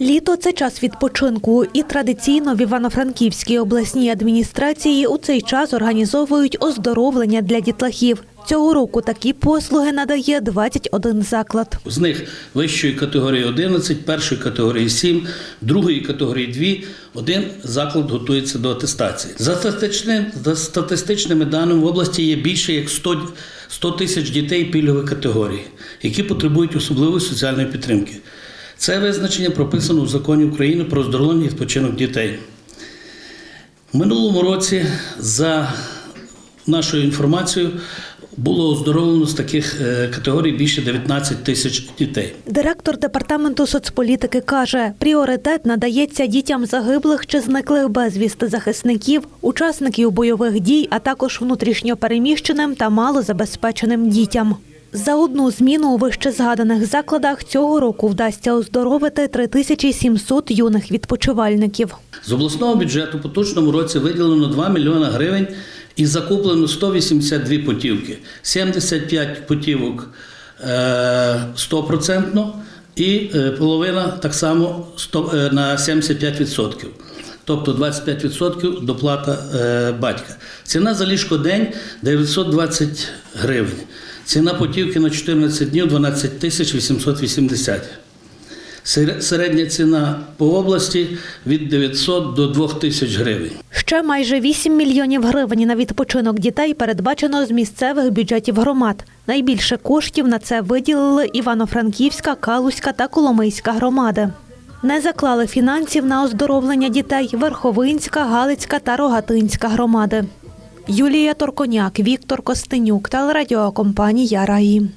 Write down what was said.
Літо це час відпочинку, і традиційно в Івано-Франківській обласній адміністрації у цей час організовують оздоровлення для дітлахів. Цього року такі послуги надає 21 заклад. З них вищої категорії 11, першої категорії 7, другої категорії 2. Один заклад готується до атестації. За, статистичним, за статистичними даними в області є більше як 100, 100 тисяч дітей пільгової категорії, які потребують особливої соціальної підтримки. Це визначення прописано в законі України про оздоровлення і відпочинок дітей. В минулому році, за нашою інформацією, було оздоровлено з таких е, категорій більше 19 тисяч дітей. Директор департаменту соцполітики каже, пріоритет надається дітям загиблих чи зниклих безвісти захисників, учасників бойових дій, а також внутрішньопереміщеним та малозабезпеченим дітям. За одну зміну у вищезгаданих закладах цього року вдасться оздоровити 3700 юних відпочивальників. З обласного бюджету поточному році виділено 2 мільйона гривень і закуплено 182 путівки. 75 путівок е, 100% і е, половина так само 100, е, на 75%. Тобто 25% доплата е, батька. Ціна за ліжко день 920 гривень. Ціна путівки на 14 днів 12 тисяч 880. Сер- Середня ціна по області від 900 до 2000 гривень. Ще майже 8 мільйонів гривень на відпочинок дітей передбачено з місцевих бюджетів громад. Найбільше коштів на це виділили Івано-Франківська, Калузька та Коломийська громади. Не заклали фінансів на оздоровлення дітей Верховинська, Галицька та Рогатинська громади. Юлія Торконяк, Віктор Костенюк, телерадіокомпанія Раї.